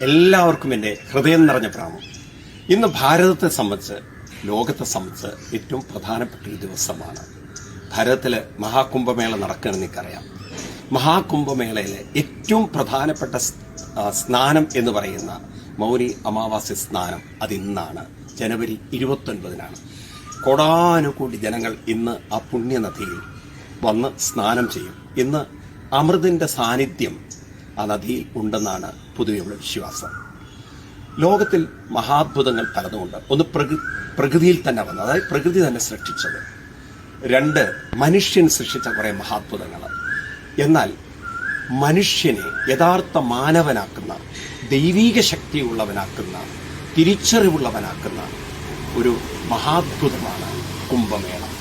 എല്ലാവർക്കും എന്റെ ഹൃദയം നിറഞ്ഞ പ്രണാമം. ഇന്ന് ഭാരതത്തെ സംബന്ധിച്ച് ലോകത്തെ സംബന്ധിച്ച് ഏറ്റവും പ്രധാനപ്പെട്ട ഒരു ദിവസമാണ്. ഭാരതത്തിൽ മഹാകുംഭമേള നടക്കുകയാണെന്ന് എനിക്കറിയാം. മഹാകുംഭമേളയിലെ ഏറ്റവും പ്രധാനപ്പെട്ട സ്നാനം എന്ന് പറയുന്ന മൗരി അമാവാസ്യ സ്നാനം അത് ഇന്നാണ്. ജനുവരി ഇരുപത്തൊൻപതിനാണ്. കോടാനുകൂടി ജനങ്ങൾ ഇന്ന് ആ പുണ്യനദിയിൽ വന്ന് സ്നാനം ചെയ്യും. ഇന്ന് അമൃതിന്റെ സാന്നിധ്യം ആ നദിയിൽ ഉണ്ടെന്നാണ് പൊതുവെയുള്ള വിശ്വാസം. ലോകത്തിൽ മഹാത്ഭുതങ്ങൾ പലതുമുണ്ട് ഒന്ന് പ്രകൃ പ്രകൃതിയിൽ തന്നെ വന്നത് അതായത് പ്രകൃതി തന്നെ സൃഷ്ടിച്ചത്. രണ്ട് മനുഷ്യൻ സൃഷ്ടിച്ച കുറേ മഹാത്ഭുതങ്ങൾ. എന്നാൽ മനുഷ്യനെ യഥാർത്ഥ മാനവനാക്കുന്ന ദൈവീക ശക്തിയുള്ളവനാക്കുന്ന തിരിച്ചറിവുള്ളവനാക്കുന്ന ഒരു മഹാത്ഭുതമാണ് കുംഭമേള.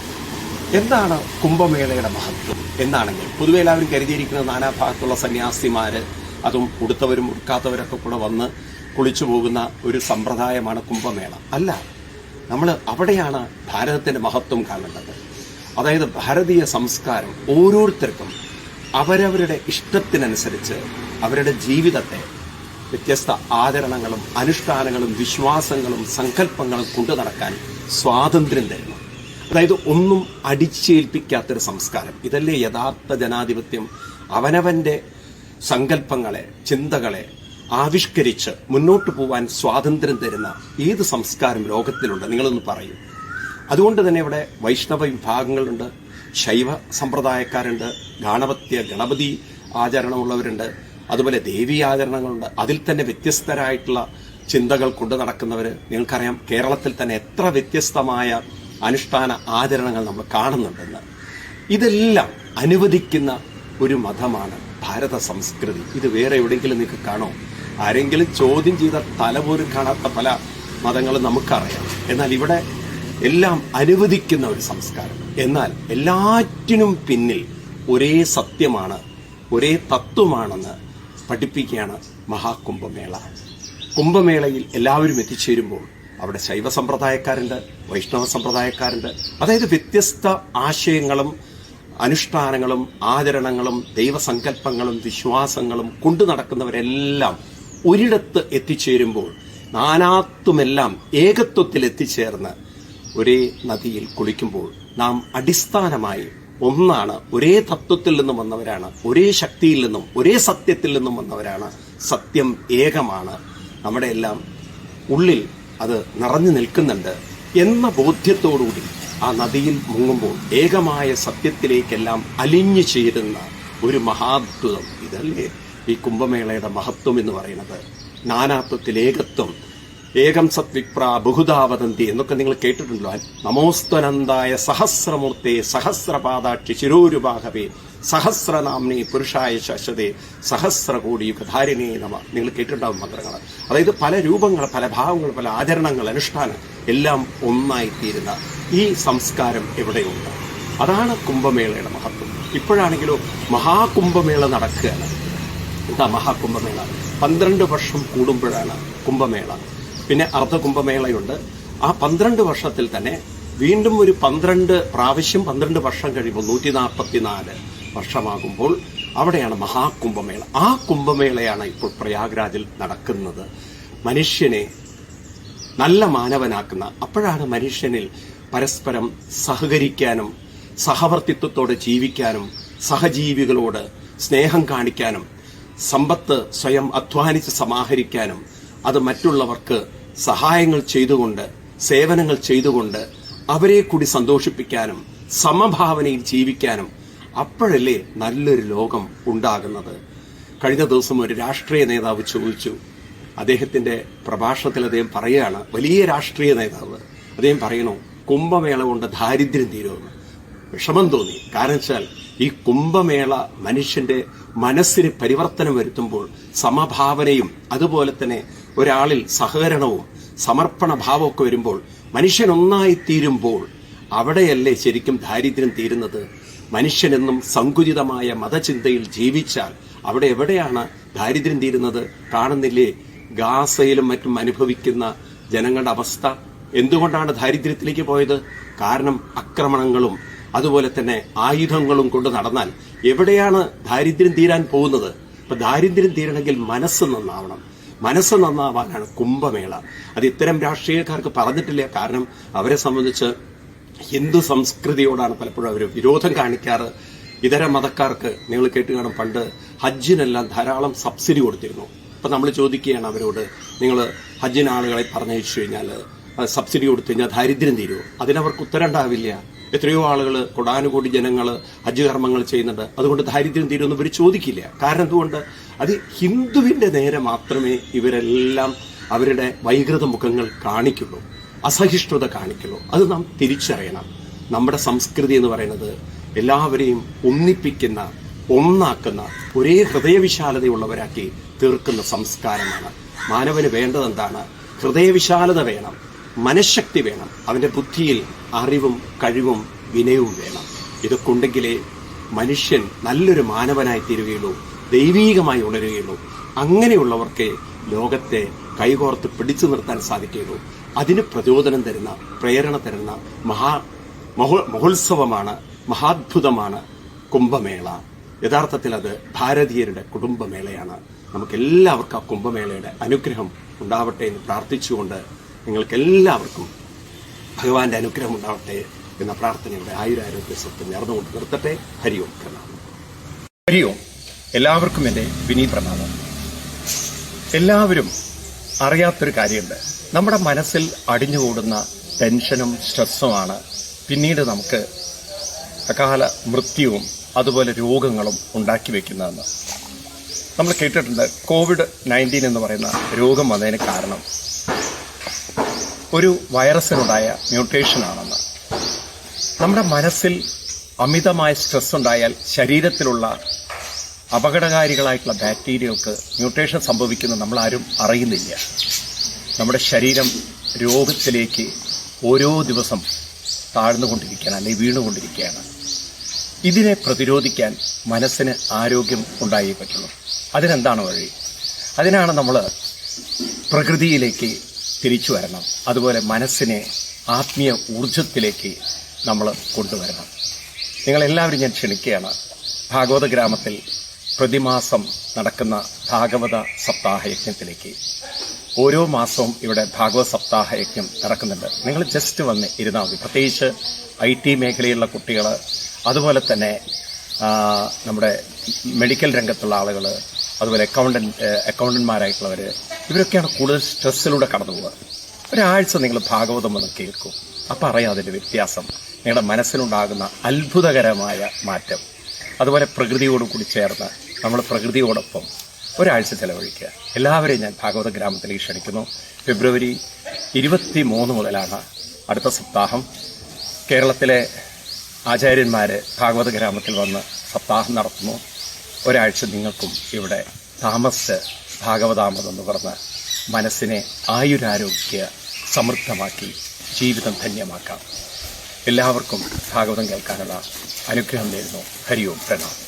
എന്താണ് കുംഭമേളയുടെ മഹത്വം? എന്നാണെങ്കിൽ പൊതുവെ എല്ലാവരും കരുതിയിരിക്കുന്ന നാനാഭാഗത്തുള്ള സന്യാസിമാര് അതും ഉടുത്തവരും ഉടുക്കാത്തവരൊക്കെ കൂടെ വന്ന് കുളിച്ചു പോകുന്ന ഒരു സമ്പ്രദായമാണ് കുംഭമേള. അല്ല നമ്മൾ അവിടെയാണ് ഭാരതത്തിന്റെ മഹത്വം കാണേണ്ടത്. അതായത് ഭാരതീയ സംസ്കാരം ഓരോരുത്തർക്കും അവരവരുടെ ഇഷ്ടത്തിനനുസരിച്ച് അവരുടെ ജീവിതത്തെ വ്യത്യസ്ത ആചരണങ്ങളും അനുഷ്ഠാനങ്ങളും വിശ്വാസങ്ങളും സങ്കല്പങ്ങളും കൊണ്ടു നടക്കാൻ സ്വാതന്ത്ര്യം തരുന്നു. അതായത് ഒന്നും അടിച്ചേൽപ്പിക്കാത്തൊരു സംസ്കാരം. ഇതല്ലേ യഥാർത്ഥ ജനാധിപത്യം? അവനവന്റെ സങ്കല്പങ്ങളെ ചിന്തകളെ ആവിഷ്കരിച്ച് മുന്നോട്ട് പോവാൻ സ്വാതന്ത്ര്യം തരുന്ന ഏത് സംസ്കാരം ലോകത്തിലുണ്ട്? നിങ്ങളൊന്ന് പറയൂ. അതുകൊണ്ട് തന്നെ ഇവിടെ വൈഷ്ണവ വിഭാഗങ്ങളുണ്ട് ശൈവ സമ്പ്രദായക്കാരുണ്ട് ഗാണപത്യ ഗണപതി ആചരണമുള്ളവരുണ്ട് അതുപോലെ ദേവി ആചരണങ്ങളുണ്ട്. അതിൽ തന്നെ വ്യത്യസ്തരായിട്ടുള്ള ചിന്തകൾ കൊണ്ടു നടക്കുന്നവർ നിങ്ങൾക്കറിയാം കേരളത്തിൽ തന്നെ എത്ര വ്യത്യസ്തമായ അനുഷ്ഠാന ആചരണങ്ങൾ നമ്മൾ കാണുന്നുണ്ടെന്ന്. ഇതെല്ലാം അനുവദിക്കുന്ന ഒരു മതമാണ് ഭാരത സംസ്കൃതി. ഇത് വേറെ എവിടെയെങ്കിലും നിങ്ങൾക്ക് കാണോ ആരെങ്കിലും ചോദ്യം ചെയ്ത തല പോലും കാണാത്ത പല മതങ്ങളും നമുക്കറിയാം. എന്നാൽ ഇവിടെ എല്ലാം അനുവദിക്കുന്ന ഒരു സംസ്കാരം. എന്നാൽ എല്ലാറ്റിനും പിന്നിൽ ഒരേ സത്യമാണ് ഒരേ തത്വമാണെന്ന് പഠിപ്പിക്കുകയാണ് മഹാകുംഭമേള. കുംഭമേളയിൽ എല്ലാവരും എത്തിച്ചേരുമ്പോൾ അവിടെ ശൈവ സമ്പ്രദായക്കാരുണ്ട് വൈഷ്ണവ സമ്പ്രദായക്കാരുണ്ട്. അതായത് വ്യത്യസ്ത ആശയങ്ങളും അനുഷ്ഠാനങ്ങളും ആചരണങ്ങളും ദൈവസങ്കല്പങ്ങളും വിശ്വാസങ്ങളും കൊണ്ടു നടക്കുന്നവരെല്ലാം ഒരിടത്ത് എത്തിച്ചേരുമ്പോൾ നാനാത്വമെല്ലാം ഏകത്വത്തിൽ എത്തിച്ചേർന്ന് ഒരേ നദിയിൽ കുളിക്കുമ്പോൾ നാം അടിസ്ഥാനമായി ഒന്നാണ് ഒരേ തത്വത്തിൽ നിന്നും വന്നവരാണ് ഒരേ ശക്തിയിൽ നിന്നും ഒരേ സത്യത്തിൽ നിന്നും വന്നവരാണ്. സത്യം ഏകമാണ്. നമ്മുടെ എല്ലാം ഉള്ളിൽ അത് നിറഞ്ഞു നിൽക്കുന്നുണ്ട് എന്ന ബോധ്യത്തോടുകൂടി ആ നദിയിൽ മുങ്ങുമ്പോൾ ഏകമായ സത്യത്തിലേക്കെല്ലാം അലിഞ്ഞു ചേരുന്ന ഒരു മഹാത്വം ഇതല്ലേ? ഈ കുംഭമേളയുടെ മഹത്വം എന്ന് പറയുന്നത് നാനാത്വത്തിൽ ഏകത്വം ഏകം സത്വിപ്ര ബഹുധാവതന്തി എന്നൊക്കെ നിങ്ങൾ കേട്ടിട്ടുണ്ടല്ലോ നമോസ്തനന്തായ സഹസ്രമൂർത്തെ സഹസ്രപാദാക്ഷി ശിരോരുബാഹവേ സഹസ്രനാംനി പുരുഷായ ശശ്വതേ സഹസ്രകോടി യുഗധാരിണി നമ. നിങ്ങൾ കേട്ടിട്ടുണ്ടാവും മന്ത്രങ്ങൾ. അതായത് പല രൂപങ്ങൾ പല ഭാവങ്ങൾ പല ആചരണങ്ങൾ അനുഷ്ഠാനം എല്ലാം ഒന്നായിത്തീരുന്ന ഈ സംസ്കാരം എവിടെയുണ്ട്? അതാണ് കുംഭമേളയുടെ മഹത്വം. ഇപ്പോഴാണെങ്കിലോ മഹാകുംഭമേള നടക്കുകയാണ്. എന്താ മഹാകുംഭമേള. പന്ത്രണ്ട് വർഷം കൂടുമ്പോഴാണ് കുംഭമേള. പിന്നെ അർദ്ധകുംഭമേളയുണ്ട്. ആ പന്ത്രണ്ട് വർഷത്തിൽ തന്നെ വീണ്ടും ഒരു പന്ത്രണ്ട് പ്രാവശ്യം പന്ത്രണ്ട് വർഷം കഴിയുമ്പോൾ നൂറ്റി നാൽപ്പത്തിനാല് വർഷമാകുമ്പോൾ അവിടെയാണ് മഹാകുംഭമേള. ആ കുംഭമേളയാണ് ഇപ്പോൾ പ്രയാഗ്രാജിൽ നടക്കുന്നത്. മനുഷ്യനെ നല്ല മാനവനാക്കുന്ന അപ്പോഴാണ് മനുഷ്യനിൽ പരസ്പരം സഹകരിക്കാനും സഹവർത്തിത്വത്തോടെ ജീവിക്കാനും സഹജീവികളോട് സ്നേഹം കാണിക്കാനും സമ്പത്ത് സ്വയം അധ്വാനിച്ച് സമാഹരിക്കാനും അത് മറ്റുള്ളവർക്ക് സഹായങ്ങൾ ചെയ്തുകൊണ്ട് സേവനങ്ങൾ ചെയ്തുകൊണ്ട് അവരെ കൂടി സന്തോഷിപ്പിക്കാനും സമഭാവനയിൽ ജീവിക്കാനും അപ്പോഴല്ലേ നല്ലൊരു ലോകം ഉണ്ടാകുന്നത്. കഴിഞ്ഞ ദിവസം ഒരു രാഷ്ട്രീയ നേതാവ് ചോദിച്ചു. അദ്ദേഹത്തിന്റെ പ്രഭാഷണത്തിൽ അദ്ദേഹം പറയുകയാണ് വലിയ രാഷ്ട്രീയ നേതാവ്. അദ്ദേഹം പറയണു കുംഭമേള കൊണ്ട് ദാരിദ്ര്യം തീരുമെന്ന്. വിഷമം തോന്നി. കാരണം വെച്ചാൽ ഈ കുംഭമേള മനുഷ്യന്റെ മനസ്സിന് പരിവർത്തനം വരുത്തുമ്പോൾ സമഭാവനയും അതുപോലെ തന്നെ ഒരാളിൽ സഹകരണവും സമർപ്പണ ഭാവമൊക്കെ വരുമ്പോൾ മനുഷ്യൻ ഒന്നായി തീരുമ്പോൾ അവിടെയല്ലേ ശരിക്കും ദാരിദ്ര്യം തീരുന്നത്? മനുഷ്യനെന്നും സങ്കുചിതമായ മതചിന്തയിൽ ജീവിച്ചാൽ അവിടെ എവിടെയാണ് ദാരിദ്ര്യം തീരുന്നത്? കാണുന്നില്ലേ? ഗാസയിലും മറ്റും അനുഭവിക്കുന്ന ജനങ്ങളുടെ അവസ്ഥ എന്തുകൊണ്ടാണ് ദാരിദ്ര്യത്തിലേക്ക് പോയത്? കാരണം ആക്രമണങ്ങളും അതുപോലെ തന്നെ ആയുധങ്ങളും കൊണ്ട് നടന്നാൽ എവിടെയാണ് ദാരിദ്ര്യം തീരാൻ പോകുന്നത്? അപ്പൊ ദാരിദ്ര്യം തീരണമെങ്കിൽ മനസ്സ് നന്നാവണം. മനസ്സ് നന്നാവാനാണ് കുംഭമേള. അത് ഇത്തരം രാഷ്ട്രീയക്കാർക്ക് പറഞ്ഞിട്ടില്ല. കാരണം അവരെ സംബന്ധിച്ച് ഹിന്ദു സംസ്കൃതിയോടാണ് പലപ്പോഴും അവർ വിരോധം കാണിക്കാറ്. ഇതര മതക്കാർക്ക് നിങ്ങൾ കേട്ട് കാണും പണ്ട് ഹജ്ജിനെല്ലാം ധാരാളം സബ്സിഡി കൊടുത്തിരുന്നു. അപ്പം നമ്മൾ ചോദിക്കുകയാണ് അവരോട് നിങ്ങൾ ഹജ്ജിന് ആളുകളെ പറഞ്ഞയച്ചു കഴിഞ്ഞാൽ സബ്സിഡി കൊടുത്തു കഴിഞ്ഞാൽ ദാരിദ്ര്യം തീരുമോ അതിനവർക്ക് ഉത്തരം ഉണ്ടാവില്ല. എത്രയോ ആളുകൾ കൊടാനുകൂടി ജനങ്ങൾ ഹജ്ജ് കർമ്മങ്ങൾ ചെയ്യുന്നുണ്ട്. അതുകൊണ്ട് ദാരിദ്ര്യം തീരുമെന്ന് ഇവർ ചോദിക്കില്ല. കാരണം എന്തുകൊണ്ട്? അത് ഹിന്ദുവിന്റെ നേരെ മാത്രമേ ഇവരെല്ലാം അവരുടെ വൈകൃത മുഖങ്ങൾ കാണിക്കുള്ളൂ. അസഹിഷ്ണുത കാണിക്കുന്നു. അത് നാം തിരിച്ചറിയണം. നമ്മുടെ സംസ്കൃതി എന്ന് പറയുന്നത് എല്ലാവരെയും ഒന്നിപ്പിക്കുന്ന ഒന്നാക്കുന്ന ഒരേ ഹൃദയവിശാലതയുള്ളവരാക്കി തീർക്കുന്ന സംസ്കാരമാണ്. മാനവന് വേണ്ടത് എന്താണ് ഹൃദയവിശാലത വേണം. മനഃശക്തി വേണം. അവന്റെ ബുദ്ധിയിൽ അറിവും കഴിവും വിനയവും വേണം. ഇതൊക്കെ ഉണ്ടെങ്കിലേ മനുഷ്യൻ നല്ലൊരു മാനവനായി തീരുകയുള്ളൂ ദൈവീകമായി ഉണരുകയുള്ളൂ. അങ്ങനെയുള്ളവർക്ക് ലോകത്തെ കൈകോർത്ത് പിടിച്ചു നിർത്താൻ സാധിക്കുകയുള്ളൂ. അതിന് പ്രചോദനം തരുന്ന പ്രേരണ തരുന്ന മഹാ മഹോ മഹോത്സവമാണ് മഹാത്ഭുതമാണ് കുംഭമേള. യഥാർത്ഥത്തിൽ അത് ഭാരതീയരുടെ കുടുംബമേളയാണ്. നമുക്കെല്ലാവർക്കും ആ കുംഭമേളയുടെ അനുഗ്രഹം ഉണ്ടാവട്ടെ എന്ന് പ്രാർത്ഥിച്ചുകൊണ്ട് നിങ്ങൾക്കെല്ലാവർക്കും ഭഗവാന്റെ അനുഗ്രഹം ഉണ്ടാവട്ടെ എന്ന പ്രാർത്ഥനയുടെ ആയുരാരോഗ്യ സ്വത്ത് നേർന്നുകൊണ്ട് നിർത്തട്ടെ. ഹരിയോം പ്രണാമം. ഹരിയോം എല്ലാവർക്കും എന്റെ വിനീ പ്രണാമം. എല്ലാവരും അറിയാത്തൊരു കാര്യമുണ്ട്. നമ്മുടെ മനസ്സിൽ അടിഞ്ഞുകൂടുന്ന ടെൻഷനും സ്ട്രെസ്സുമാണ്. പിന്നീട് നമുക്ക് അകാല മൃത്യുവും അതുപോലെ രോഗങ്ങളും ഉണ്ടാക്കി വെക്കുന്നതെന്ന്. നമ്മൾ കേട്ടിട്ടുണ്ട് കോവിഡ് നയന്റീൻ എന്ന് പറയുന്ന രോഗം വന്നതിന് കാരണം. ഒരു വൈറസിനുണ്ടായ മ്യൂട്ടേഷനാണെന്ന്. നമ്മുടെ മനസ്സിൽ അമിതമായ സ്ട്രെസ് ഉണ്ടായാൽ ശരീരത്തിലുള്ള അപകടകാരികളായിട്ടുള്ള ബാക്ടീരിയകൾക്ക് മ്യൂട്ടേഷൻ സംഭവിക്കുന്നത് നമ്മളാരും അറിയുന്നില്ല. നമ്മുടെ ശരീരം രോഗത്തിലേക്ക് ഓരോ ദിവസം താഴ്ന്നുകൊണ്ടിരിക്കുകയാണ് അല്ലെങ്കിൽ വീണുകൊണ്ടിരിക്കുകയാണ്. ഇതിനെ പ്രതിരോധിക്കാൻ മനസ്സിന് ആരോഗ്യം ഉണ്ടായേ പറ്റുള്ളൂ. അതിനെന്താണ് വഴി? അതിനാണ് നമ്മൾ പ്രകൃതിയിലേക്ക് തിരിച്ചു വരണം. അതുപോലെ മനസ്സിനെ ആത്മീയ ഊർജത്തിലേക്ക് നമ്മൾ കൊണ്ടുവരണം. നിങ്ങളെല്ലാവരും ഞാൻ ക്ഷണിക്കുകയാണ്. ഭാഗവത ഗ്രാമത്തിൽ പ്രതിമാസം നടക്കുന്ന ഭാഗവത സപ്താഹ യജ്ഞത്തിലേക്ക്. ഓരോ മാസവും ഇവിടെ ഭാഗവത സപ്താഹ യജ്ഞം നടക്കുന്നുണ്ട്. നിങ്ങൾ ജസ്റ്റ് വന്ന് ഇരുന്നാൽ മതി. പ്രത്യേകിച്ച് ഐ ടി മേഖലയിലുള്ള കുട്ടികൾ അതുപോലെ തന്നെ നമ്മുടെ മെഡിക്കൽ രംഗത്തുള്ള ആളുകൾ അതുപോലെ അക്കൗണ്ടന്റ് അക്കൗണ്ടന്റ്മാരായിട്ടുള്ളവർ ഇവരൊക്കെയാണ് കൂടുതൽ സ്ട്രെസ്സിലൂടെ കടന്നു ഒരാഴ്ച നിങ്ങൾ ഭാഗവതം ഒന്ന് കേൾക്കും. അപ്പം അറിയാം അതിന്റെ വ്യത്യാസം. നിങ്ങളുടെ മനസ്സിലുണ്ടാകുന്ന അത്ഭുതകരമായ മാറ്റം. അതുപോലെ പ്രകൃതിയോട് കൂടി ചേർന്ന് നമ്മൾ പ്രകൃതിയോടൊപ്പം ഒരാഴ്ച ചെലവഴിക്കുക. എല്ലാവരെയും ഞാൻ ഭാഗവത ഗ്രാമത്തിലേക്ക് ക്ഷണിക്കുന്നു. ഫെബ്രുവരി ഇരുപത്തി മൂന്ന് മുതലാണ് അടുത്ത സപ്താഹം. കേരളത്തിലെ ആചാര്യന്മാർ ഭാഗവത ഗ്രാമത്തിൽ വന്ന് സപ്താഹം നടത്തുന്നു. ഒരാഴ്ച നിങ്ങൾക്കും ഇവിടെ താമസിച്ച് ഭാഗവതാമതം എന്ന് പറഞ്ഞ് മനസ്സിനെ ആയുരാരോഗ്യ സമൃദ്ധമാക്കി ജീവിതം ധന്യമാക്കാം. എല്ലാവർക്കും ഭാഗവതം കേൾക്കാനുള്ള അനുഗ്രഹം നേരുന്നു. ഹരിയോം പ്രണാം